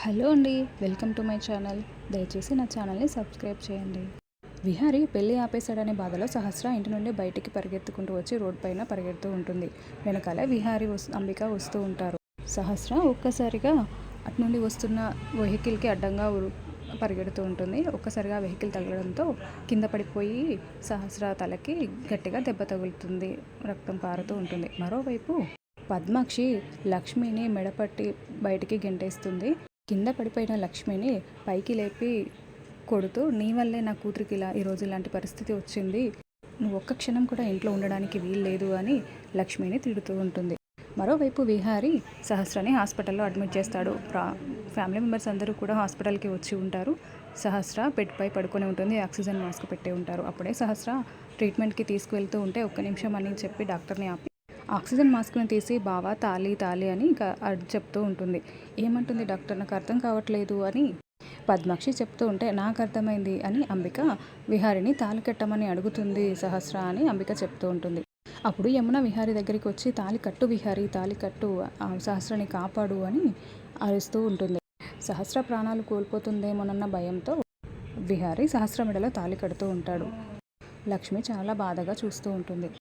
Hello అండి welcome to my channel. దయచేసి నా ఛానల్ని సబ్స్క్రైబ్ చేయండి. విహారి పెళ్ళి ఆపేశాడనే బాధలో సహస్ర ఇంటి నుండి బయటికి పరిగెత్తుకుంటూ వచ్చి రోడ్ పైన పరిగెడుతూ ఉంటుంది. వెనకాల విహారి వస్ అంబిక వస్తూ ఉంటారు. సహస్ర ఒక్కసారిగా అటు నుండి వస్తున్న వెహికల్కి అడ్డంగా పరిగెడుతూ ఉంటుంది. ఒక్కసారిగా వెహికల్ తగలడంతో కింద పడిపోయి సహస్ర తలకి గట్టిగా దెబ్బ తగులుతుంది. రక్తం కారుతూ ఉంటుంది. మరోవైపు పద్మాక్షి లక్ష్మిని మెడపట్టి బయటికి గెంటేస్తుంది. కింద పడిపోయిన లక్ష్మిని పైకి లేపి కొడుతూ నీ వల్లే నా కూతురికి ఇలా ఈరోజు ఇలాంటి పరిస్థితి వచ్చింది. నువ్వు ఒక్క క్షణం కూడా ఇంట్లో ఉండడానికి వీలు లేదు అని లక్ష్మిని తిడుతూ ఉంటుంది. మరోవైపు విహారి సహస్రని హాస్పిటల్లో అడ్మిట్ చేస్తాడు. ప్రా ఫ్యామిలీ మెంబర్స్ అందరూ కూడా హాస్పిటల్కి వచ్చి ఉంటారు. సహస్ర బెడ్పై పడుకొని ఉంటుంది. ఆక్సిజన్ మాస్క్ పెట్టే ఉంటారు. అప్పుడే సహస్ర ట్రీట్మెంట్కి తీసుకువెళ్తూ ఉంటే ఒక్క నిమిషం అని చెప్పి డాక్టర్ని ఆపి ఆక్సిజన్ మాస్క్ని తీసి బావా తాలి తాలి అని ఇంకా చెప్తూ ఉంటుంది. ఏమంటుంది డాక్టర్? నాకు అర్థం కావట్లేదు అని పద్మాక్షి చెప్తూ ఉంటే నాకు అర్థమైంది అని అంబిక విహారిని తాలి కట్టమని అడుగుతుంది సహస్ర అని అంబిక చెప్తూ ఉంటుంది. అప్పుడు యమున విహారి దగ్గరికి వచ్చి తాలి కట్టు విహారి తాలి కట్టు సహస్రని కాపాడు అని అరుస్తూ ఉంటుంది. సహస్ర ప్రాణాలు కోల్పోతుందేమోనన్న భయంతో విహారి సహస్ర మెడలో తాలి కడుతూ ఉంటాడు. లక్ష్మి చాలా బాధగా చూస్తూ ఉంటుంది.